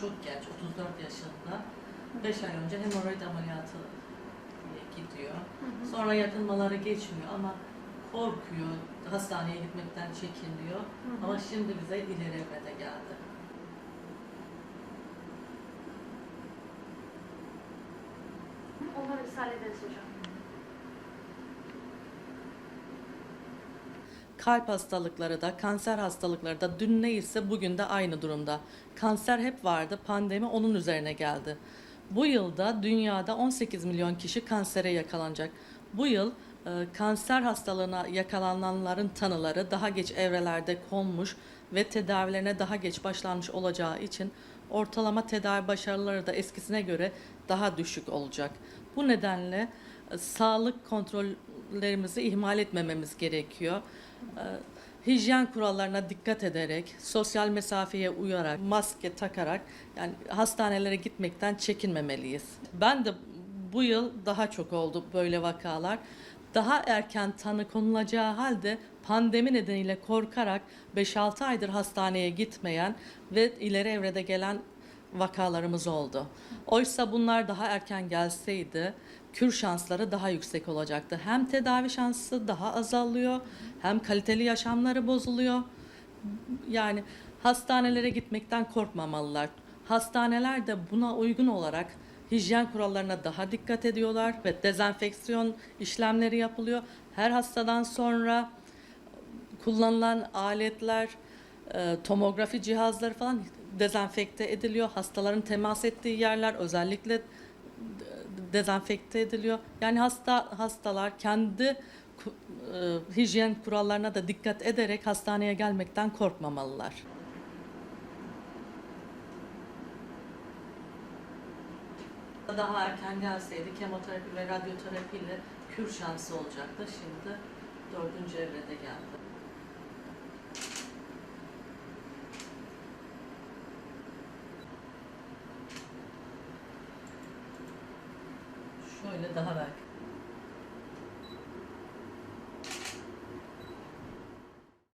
çok genç, 34 yaşında. 5 ay önce hemoroid ameliyatı gidiyor. Hı hı. Sonra yakınmaları geçmiyor ama korkuyor, hastaneye gitmekten çekiniyor. Hı hı. Ama şimdi bize ileri evrede geldi. Onlara bir saniye ederiz hocam. Kalp hastalıkları da, kanser hastalıkları da dün neyse bugün de aynı durumda. Kanser hep vardı, pandemi onun üzerine geldi. Bu yılda dünyada 18 milyon kişi kansere yakalanacak. Bu yıl e, kanser hastalığına yakalananların tanıları daha geç evrelerde konmuş ve tedavilerine daha geç başlanmış olacağı için ortalama tedavi başarıları da eskisine göre daha düşük olacak. Bu nedenle e, sağlık kontrollerimizi ihmal etmememiz gerekiyor. E, Hijyen kurallarına dikkat ederek, sosyal mesafeye uyarak, maske takarak yani hastanelere gitmekten çekinmemeliyiz. Ben de bu yıl daha çok oldu böyle vakalar. Daha erken tanı konulacağı halde pandemi nedeniyle korkarak 5-6 aydır hastaneye gitmeyen ve ileri evrede gelen vakalarımız oldu. Oysa bunlar daha erken gelseydi kür şansları daha yüksek olacaktı. Hem tedavi şansı daha azalıyor, hem kaliteli yaşamları bozuluyor. Yani hastanelere gitmekten korkmamalılar. Hastaneler de buna uygun olarak hijyen kurallarına daha dikkat ediyorlar ve dezenfeksiyon işlemleri yapılıyor. Her hastadan sonra kullanılan aletler, e, tomografi cihazları falan dezenfekte ediliyor. Hastaların temas ettiği yerler özellikle de- dezenfekte ediliyor. Yani hasta hastalar kendi e, hijyen kurallarına da dikkat ederek hastaneye gelmekten korkmamalılar. Daha erken gelseydi kemoterapi ve radyoterapiyle kür şansı olacaktı. Şimdi dördüncü evrede geldi. Şöyle daha belki